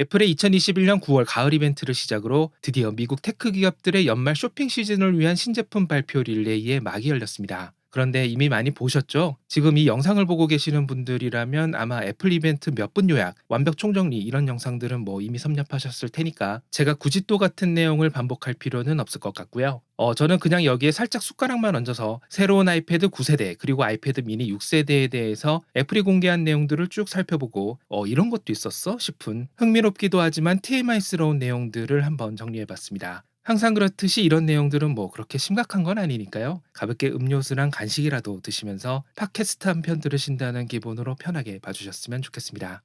애플의 2021년 9월 가을 이벤트를 시작으로 드디어 미국 테크 기업들의 연말 쇼핑 시즌을 위한 신제품 발표 릴레이에 막이 열렸습니다. 그런데 이미 많이 보셨죠? 지금 이 영상을 보고 계시는 분들이라면 아마 애플 이벤트 몇 분 요약, 완벽 총정리 이런 영상들은 뭐 이미 섭렵하셨을 테니까 제가 굳이 또 같은 내용을 반복할 필요는 없을 것 같고요. 어, 저는 그냥 여기에 살짝 숟가락만 얹어서 새로운 아이패드 9세대 그리고 아이패드 미니 6세대에 대해서 애플이 공개한 내용들을 쭉 살펴보고 어, 이런 것도 있었어? 싶은 흥미롭기도 하지만 TMI스러운 내용들을 한번 정리해봤습니다. 항상 그렇듯이 이런 내용들은 뭐 그렇게 심각한 건 아니니까요. 가볍게 음료수랑 간식이라도 드시면서 팟캐스트 한 편 들으신다는 기분으로 편하게 봐주셨으면 좋겠습니다.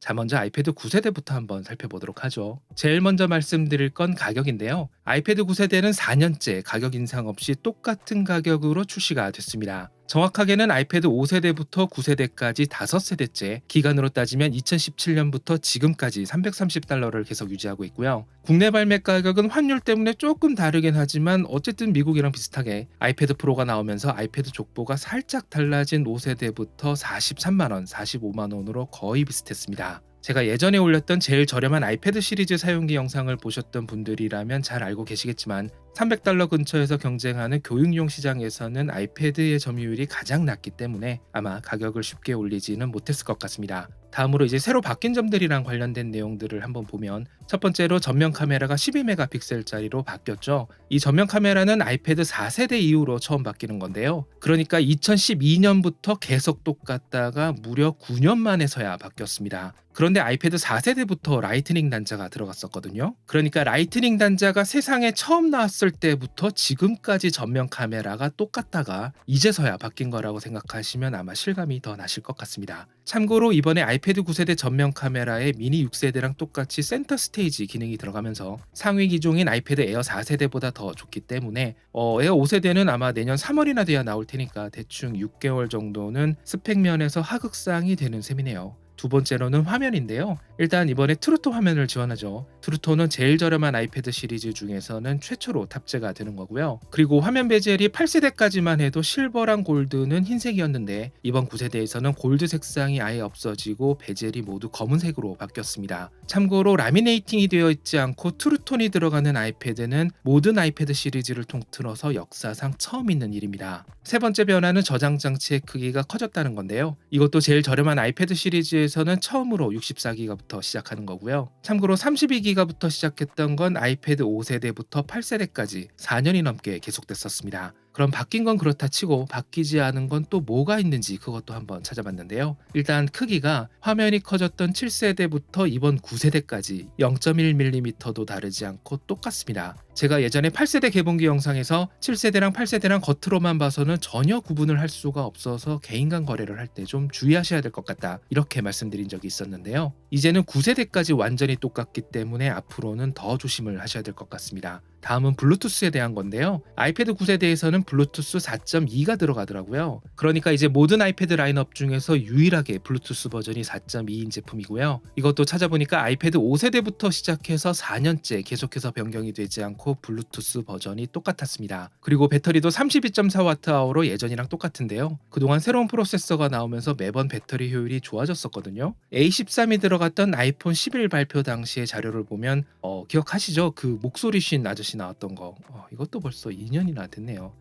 자, 먼저 아이패드 9세대부터 한번 살펴보도록 하죠. 제일 먼저 말씀드릴 건 가격인데요. 아이패드 9세대는 4년째 가격 인상 없이 똑같은 가격으로 출시가 됐습니다. 정확하게는 아이패드 5세대부터 9세대까지 5세대째 기간으로 따지면 2017년부터 지금까지 330달러를 계속 유지하고 있고요. 국내 발매 가격은 환율 때문에 조금 다르긴 하지만 어쨌든 미국이랑 비슷하게 아이패드 프로가 나오면서 아이패드 족보가 살짝 달라진 5세대부터 43만원, 45만원으로 거의 비슷했습니다. 제가 예전에 올렸던 제일 저렴한 아이패드 시리즈 사용기 영상을 보셨던 분들이라면 잘 알고 계시겠지만 300달러 근처에서 경쟁하는 교육용 시장에서는 아이패드의 점유율이 가장 낮기 때문에 아마 가격을 쉽게 올리지는 못했을 것 같습니다. 다음으로 이제 새로 바뀐 점들이랑 관련된 내용들을 한번 보면 첫 번째로 전면 카메라가 12메가픽셀짜리로 바뀌었죠. 이 전면 카메라는 아이패드 4세대 이후로 처음 바뀌는 건데요. 그러니까 2012년부터 계속 똑같다가 무려 9년 만에서야 바뀌었습니다. 그런데 아이패드 4세대부터 라이트닝 단자가 들어갔었거든요. 그러니까 라이트닝 단자가 세상에 처음 나왔을 때부터 지금까지 전면 카메라가 똑같다가 이제서야 바뀐 거라고 생각하시면 아마 실감이 더 나실 것 같습니다. 참고로 이번에 아이패드 9세대 전면 카메라에 미니 6세대랑 똑같이 센터 스테이지 기능이 들어가면서 상위 기종인 아이패드 에어 4세대보다 더 좋기 때문에 어, 에어 5세대는 아마 내년 3월이나 돼야 나올 테니까 대충 6개월 정도는 스펙 면에서 하극상이 되는 셈이네요. 두 번째로는 화면인데요. 일단 이번에 트루토 화면을 지원하죠. 트루토는 제일 저렴한 아이패드 시리즈 중에서는 최초로 탑재가 되는 거고요. 그리고 화면 베젤이 8세대까지만 해도 실버랑 골드는 흰색이었는데 이번 9세대에서는 골드 색상이 아예 없어지고 베젤이 모두 검은색으로 바뀌었습니다. 참고로 라미네이팅이 되어 있지 않고 트루톤이 들어가는 아이패드는 모든 아이패드 시리즈를 통틀어서 역사상 처음 있는 일입니다. 세 번째 변화는 저장 장치의 크기가 커졌다는 건데요. 이것도 제일 저렴한 아이패드 시리즈에 서는 처음으로 64기가부터 시작하는 거고요. 참고로 32기가부터 시작했던 건 아이패드 5세대부터 8세대까지 4년이 넘게 계속됐었습니다. 그럼 바뀐 건 그렇다 치고 바뀌지 않은 건 또 뭐가 있는지 그것도 한번 찾아봤는데요. 일단 크기가 화면이 커졌던 7세대부터 이번 9세대까지 0.1mm도 다르지 않고 똑같습니다. 제가 예전에 8세대 개봉기 영상에서 7세대랑 8세대랑 겉으로만 봐서는 전혀 구분을 할 수가 없어서 개인 간 거래를 할 때 좀 주의하셔야 될 것 같다. 이렇게 말씀드린 적이 있었는데요. 이제는 9세대까지 완전히 똑같기 때문에 앞으로는 더 조심을 하셔야 될 것 같습니다. 다음은 블루투스에 대한 건데요. 아이패드 9세대에서는 블루투스 4.2가 들어가더라고요. 그러니까 이제 모든 아이패드 라인업 중에서 유일하게 블루투스 버전이 4.2인 제품이고요. 이것도 찾아보니까 아이패드 5세대부터 시작해서 4년째 계속해서 변경이 되지 않고 블루투스 버전이 똑같았습니다. 그리고 배터리도 32.4Wh로 예전이랑 똑같은데요. 그동안 새로운 프로세서가 나오면서 매번 배터리 효율이 좋아졌었거든요. A13이 들어갔던 아이폰 11 발표 당시의 자료를 보면 어, 기억하시죠? 그 목소리 쉰 아저씨 나왔던 거. 어, 이것도 벌써 2년이나 됐네요.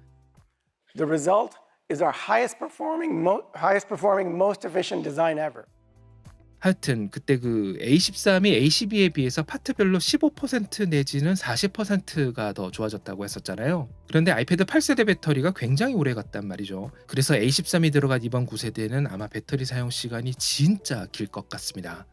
The result is our highest performing, mo- highest performing, most efficient design ever. 하여튼 그때 그 A13이 A12에 비해서 파트별로 15% 내지는 40%가 더 좋아졌다고 했었잖아요. 그런데 아이패드 8세대 배터리가 굉장히 오래 갔단 말이죠. 그래서 A13이 들어간 이번 9세대는 아마 배터리 사용 시간이 진짜 길 것 같습니다.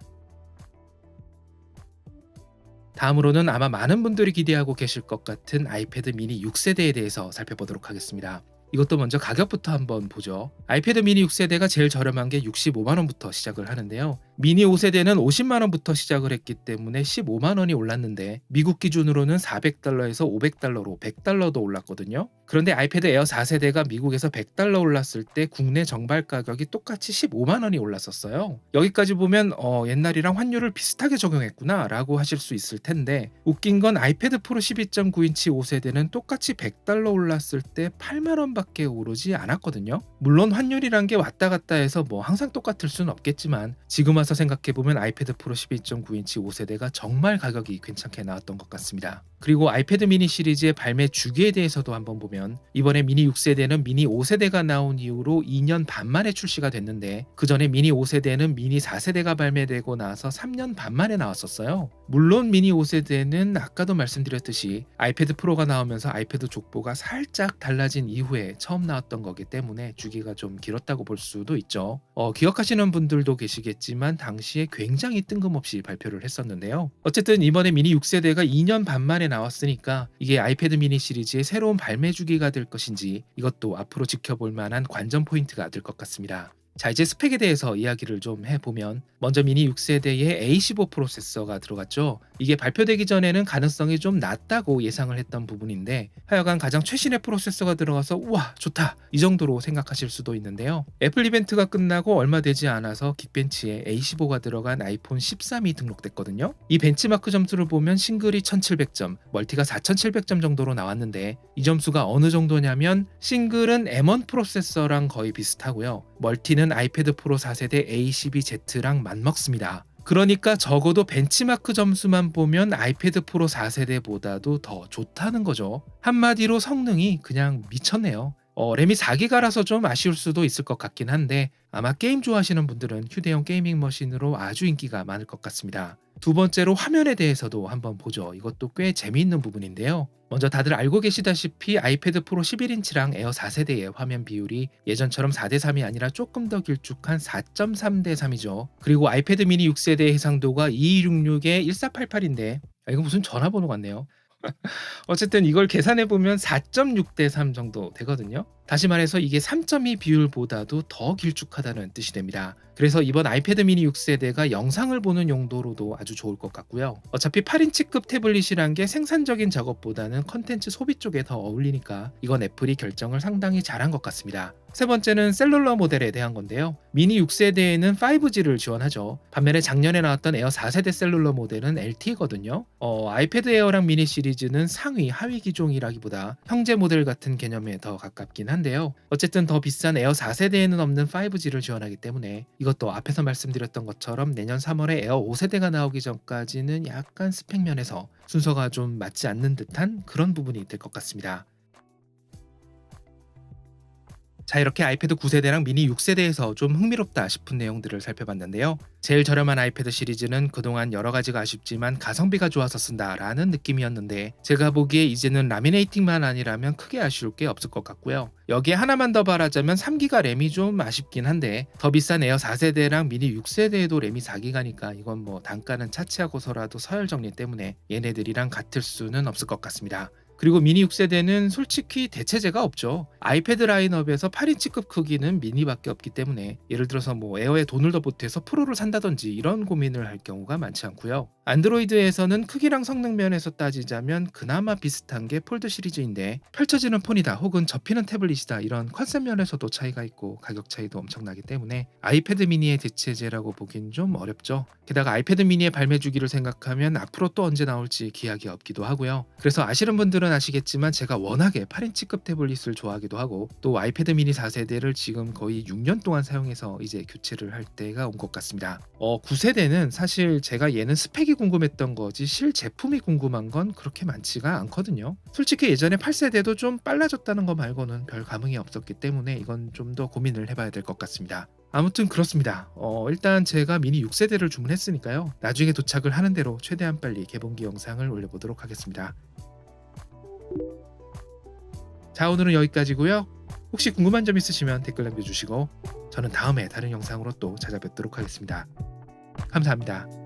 다음으로는 아마 많은 분들이 기대하고 계실 것 같은 아이패드 미니 6세대에 대해서 살펴보도록 하겠습니다. 이것도 먼저 가격부터 한번 보죠. 아이패드 미니 6세대가 제일 저렴한 게 65만 원부터 시작을 하는데요. 미니 5세대는 50만 원부터 시작을 했기 때문에 15만 원이 올랐는데 미국 기준으로는 400달러에서 500달러로 100달러도 올랐거든요. 그런데 아이패드 에어 4세대가 미국에서 100달러 올랐을 때 국내 정발 가격이 똑같이 15만 원이 올랐었어요. 여기까지 보면 어, 옛날이랑 환율을 비슷하게 적용했구나라고 하실 수 있을 텐데 웃긴 건 아이패드 프로 12.9인치 5세대는 똑같이 100달러 올랐을 때 8만 원밖에 오르지 않았거든요. 물론 환율이란 게 왔다 갔다 해서 뭐 항상 똑같을 수는 없겠지만 지금 와서 생각해 보면 아이패드 프로 12.9인치 5세대가 정말 가격이 괜찮게 나왔던 것 같습니다. 그리고 아이패드 미니 시리즈의 발매 주기에 대해서도 한번 보면 이번에 미니 6세대는 미니 5세대가 나온 이후로 2년 반 만에 출시가 됐는데 그 전에 미니 5세대는 미니 4세대가 발매되고 나서 3년 반 만에 나왔었어요. 물론 미니 5세대는 아까도 말씀드렸듯이 아이패드 프로가 나오면서 아이패드 족보가 살짝 달라진 이후에 처음 나왔던 거기 때문에 주기가 좀 길었다고 볼 수도 있죠. 어, 기억하시는 분들도 계시겠지만 당시에 굉장히 뜬금없이 발표를 했었는데요. 어쨌든 이번에 미니 6세대가 2년 반 만에 나왔으니까 이게 아이패드 미니 시리즈의 새로운 발매 주기가 될 것인지 이것도 앞으로 지켜볼 만한 관전 포인트가 될 것 같습니다. 자 이제 스펙에 대해서 이야기를 좀 해보면 먼저 미니 6세대에 A15 프로세서가 들어갔죠. 이게 발표되기 전에는 가능성이 좀 낮다고 예상을 했던 부분인데 하여간 가장 최신의 프로세서가 들어가서 우와 좋다 이 정도로 생각하실 수도 있는데요. 애플 이벤트가 끝나고 얼마 되지 않아서 긱벤치에 A15가 들어간 아이폰 13이 등록됐거든요. 이 벤치마크 점수를 보면 싱글이 1700점, 멀티가 4700점 정도로 나왔는데 이 점수가 어느 정도냐면 싱글은 M1 프로세서랑 거의 비슷하고요. 멀티는 아이패드 프로 4세대 A12Z랑 맞먹습니다. 그러니까 적어도 벤치마크 점수만 보면 아이패드 프로 4세대보다도 더 좋다는 거죠. 한마디로 성능이 그냥 미쳤네요. 어, 램이 4기가라서 좀 아쉬울 수도 있을 것 같긴 한데 아마 게임 좋아하시는 분들은 휴대용 게이밍 머신으로 아주 인기가 많을 것 같습니다. 두 번째로 화면에 대해서도 한번 보죠. 이것도 꽤 재미있는 부분인데요. 먼저 다들 알고 계시다시피 아이패드 프로 11인치랑 에어 4세대의 화면 비율이 예전처럼 4대3이 아니라 조금 더 길쭉한 4.3대3이죠. 그리고 아이패드 미니 6세대 해상도가 2266에 1488인데 아, 이거 무슨 전화번호 같네요. 어쨌든 이걸 계산해 보면 4.6대 3 정도 되거든요. 다시 말해서 이게 3.2 비율보다도 더 길쭉하다는 뜻이 됩니다. 그래서 이번 아이패드 미니 6세대가 영상을 보는 용도로도 아주 좋을 것 같고요. 어차피 8인치급 태블릿이란 게 생산적인 작업보다는 컨텐츠 소비 쪽에 더 어울리니까 이건 애플이 결정을 상당히 잘한 것 같습니다. 세 번째는 셀룰러 모델에 대한 건데요. 미니 6세대에는 5G를 지원하죠. 반면에 작년에 나왔던 에어 4세대 셀룰러 모델은 LTE거든요. 어, 아이패드 에어랑 미니 시리즈는 상위, 하위 기종이라기보다 형제 모델 같은 개념에 더 가깝긴 한데요. 어쨌든 더 비싼 에어 4세대에는 없는 5G를 지원하기 때문에 이것도 앞에서 말씀드렸던 것처럼 내년 3월에 에어 5세대가 나오기 전까지는 약간 스펙 면에서 순서가 좀 맞지 않는 듯한 그런 부분이 될것 같습니다. 자 이렇게 아이패드 9세대랑 미니 6세대에서 좀 흥미롭다 싶은 내용들을 살펴봤는데요. 제일 저렴한 아이패드 시리즈는 그동안 여러 가지가 아쉽지만 가성비가 좋아서 쓴다라는 느낌이었는데 제가 보기에 이제는 라미네이팅만 아니라면 크게 아쉬울 게 없을 것 같고요. 여기에 하나만 더 바라자면 3기가 램이 좀 아쉽긴 한데 더 비싼 에어 4세대랑 미니 6세대에도 램이 4기가니까 이건 뭐 단가는 차치하고서라도 서열 정리 때문에 얘네들이랑 같을 수는 없을 것 같습니다. 그리고 미니 6세대는 솔직히 대체제가 없죠. 아이패드 라인업에서 8인치급 크기는 미니밖에 없기 때문에 예를 들어서 뭐 에어에 돈을 더 보태서 프로를 산다든지 이런 고민을 할 경우가 많지 않고요. 안드로이드에서는 크기랑 성능 면에서 따지자면 그나마 비슷한 게 폴드 시리즈인데 펼쳐지는 폰이다 혹은 접히는 태블릿이다 이런 컨셉 면에서도 차이가 있고 가격 차이도 엄청나기 때문에 아이패드 미니의 대체제라고 보긴 좀 어렵죠. 게다가 아이패드 미니의 발매 주기를 생각하면 앞으로 또 언제 나올지 기약이 없기도 하고요. 그래서 아시는 분들은 아시겠지만 제가 워낙에 8인치급 태블릿을 좋아하기도 하고 또 아이패드 미니 4세대를 지금 거의 6년 동안 사용해서 이제 교체를 할 때가 온 것 같습니다. 어 9세대는 사실 제가 얘는 스펙이 궁금했던 거지 실 제품이 궁금한 건 그렇게 많지가 않거든요. 솔직히 예전에 8세대도 좀 빨라졌다는 거 말고는 별 감흥이 없었기 때문에 이건 좀 더 고민을 해봐야 될 것 같습니다. 아무튼 그렇습니다. 어, 일단 제가 미니 6세대를 주문했으니까요. 나중에 도착을 하는 대로 최대한 빨리 개봉기 영상을 올려보도록 하겠습니다. 자 오늘은 여기까지고요. 혹시 궁금한 점 있으시면 댓글 남겨주시고 저는 다음에 다른 영상으로 또 찾아뵙도록 하겠습니다. 감사합니다.